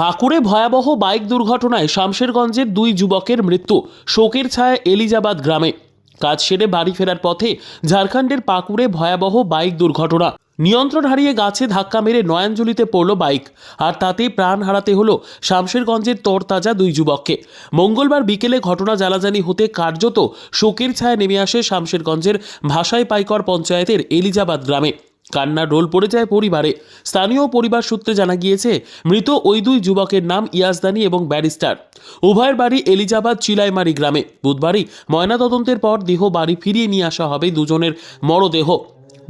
পাকুড়ে ভয়াবহ বাইক দুর্ঘটনায় শামশেরগঞ্জের দুই যুবকের মৃত্যু, শোকের ছায়া এলিজাবাদ গ্রামে। কাজ সেরে বাড়ি ফেরার পথে ঝাড়খণ্ডের পাকুড়ে ভয়াবহ বাইক দুর্ঘটনা। নিয়ন্ত্রণ হারিয়ে গাছে ধাক্কা মেরে নয়াঞ্জলিতে পড়ল বাইক, আর তাতেই প্রাণ হারাতে হলো শামশেরগঞ্জের তরতাজা দুই যুবককে। মঙ্গলবার বিকেলে ঘটনা জানাজানি হতে কার্যত শোকের ছায়া নেমে আসে শামশেরগঞ্জের ভাষাই পাইকর পঞ্চায়েতের এলিজাবাদ গ্রামে। কান্নার রোল পড়ে যায় পরিবারে। স্থানীয় পরিবার সূত্রে জানা গিয়েছে, মৃত ওই দুই যুবকের নাম ইয়াজদানি এবং ব্যারিস্টার। উভয়ের বাড়ি এলিজাবাদ চিলাইমারি গ্রামে। বুধবারই ময়নাতদন্তের পর দেহ বাড়ি ফিরিয়ে নিয়ে আসা হবে দুজনের মরদেহ।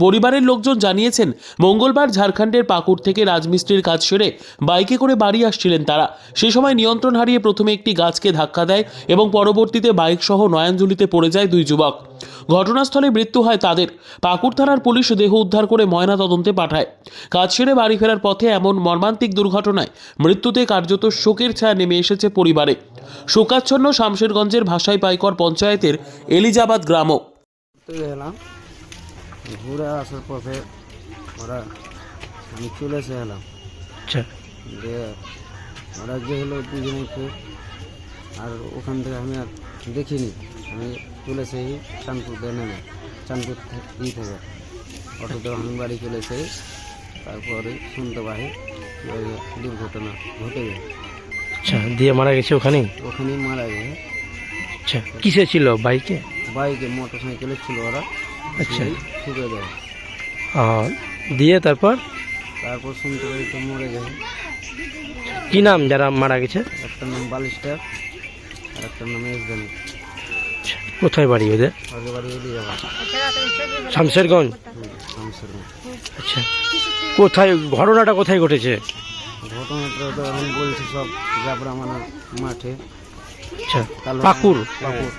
পরিবারের লোকজন জানিয়েছেন, মঙ্গলবার ঝাড়খণ্ডের পাকুড় থেকে রাজমিস্ত্রির কাজ সেরে বাইকে করে বাড়ি আসছিলেন তারা। সে সময় নিয়ন্ত্রণ হারিয়ে প্রথমে একটি গাছকে ধাক্কা দেয় এবং পরবর্তীতে বাইক সহ নয়াঞ্জলিতে পড়ে যায় দুই যুবক। ঘটনাস্থলে মৃত্যু হয় তাদের। পাকুড় থানার পুলিশ দেহ উদ্ধার করে ময়না তদন্তে পাঠায়। কাজ সেরে বাড়ি ফেরার পথে এমন মর্মান্তিক দুর্ঘটনায় মৃত্যুতে কার্যত শোকের ছায়া নেমে এসেছে পরিবারে। শোকাচ্ছন্ন শামশেরগঞ্জের ভাষাই পাইকর পঞ্চায়েতের এলিজাবাদ গ্রামও। গেলাম ঘুরে আসার পথে ওরা আমি চলে এসে এলাম। আচ্ছা। দিয়ে ওরা যে হলো দুজনে আর ওখান থেকে আমি আর দেখিনি। আমি চলে এসেই চাঁদপুর দিয়ে নেমে চাঁদপুর থেকে ই থেকে অটোতে আমি বাড়ি চলে এসে তারপরে শুনতে পাই দুর্ঘটনা ঘটে গেছে আচ্ছা দিয়ে মারা গেছে ওখানেই? ওখানেই মারা গেছে আচ্ছা কিসে ছিল? বাইকে? বাইকে মোটর সাইকেলে ছিল ওরা। আচ্ছা। ছুটে দেয় আর দিয়ে তারপর? তারপর শুনতে পাই তো মরে গেছে কি নাম যারা মারা গেছে? একটা নাম বালিস্টার। আর নাম এসদানি কোথায় বাড়ি ওদের? শামশেরগঞ্জ আচ্ছা। কোথায় ঘটনাটা কোথায় ঘটেছে? ঘটনাটা তো আমি বলছি সব জাবরা মানার মাঠে। আচ্ছা কালো পাকুর? পাকুর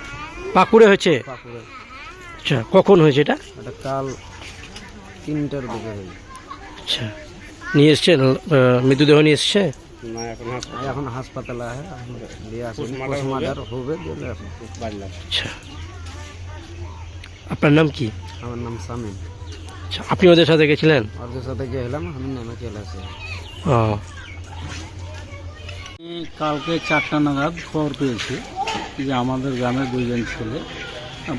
পাকুড়ে হয়েছে আচ্ছা কখন হয়েছে এটা? এটা কাল তিনটার দিকে হয়েছে। আচ্ছা। নিয়ে এসছে? মৃতদেহ নিয়ে এসছে? না এখন এখন হাসপাতালে আছে দিয়ে আসেনি পোস্টমার্টার হবে? দিলে আসুন আচ্ছা। আপনার নাম কি? আমার নাম সামিন। আচ্ছা আপনি ওদের সাথে গেছিলেন? ওদের সাথে গেলাম আমি নেমে চলে আসি। ও। কালকে চারটা নাগাদ খবর পেয়েছি যে আমাদের গ্রামের দুইজন ছেলে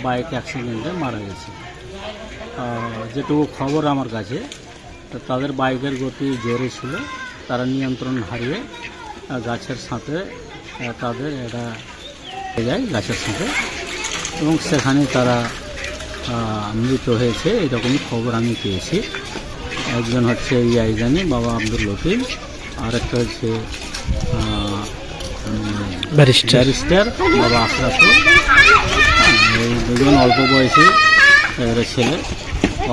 বাইক অ্যাক্সিডেন্টে মারা গেছে। আহ, যেটুকু খবর আমার কাছে তো তাদের বাইকের গতি জোরে ছিল তারা নিয়ন্ত্রণ হারিয়ে গাছের সাথে তাদের এটা হয়ে যায় গাছের সাথে। এবং সেখানে তারা মৃত হয়েছে এরকমই খবর আমি পেয়েছি। একজন হচ্ছে ইয়াইজানি বাবা আব্দুল লতিফ। আর একটা হচ্ছে ব্যারিস্টার। বাবা আশরাফুল। এই দুজন অল্প বয়সী ছেলে।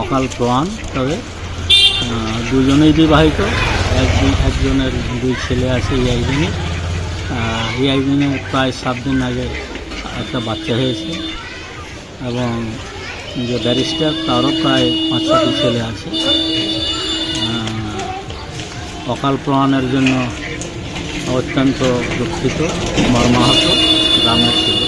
অকাল প্রাণ তবে। দুজনেই বিবাহিত। এক একজনের দুই ছেলে আছে, এই একজনই। এই একজনের প্রায় সাত দিন আগে একটা বাচ্চা হয়েছে এবং যে ব্যারিস্টার তারও প্রায় পাঁচ ছটি ছেলে আছে। অকাল প্রমাণের জন্য অত্যন্ত দুঃখিত, মর্মাহত গ্রামের ছিল।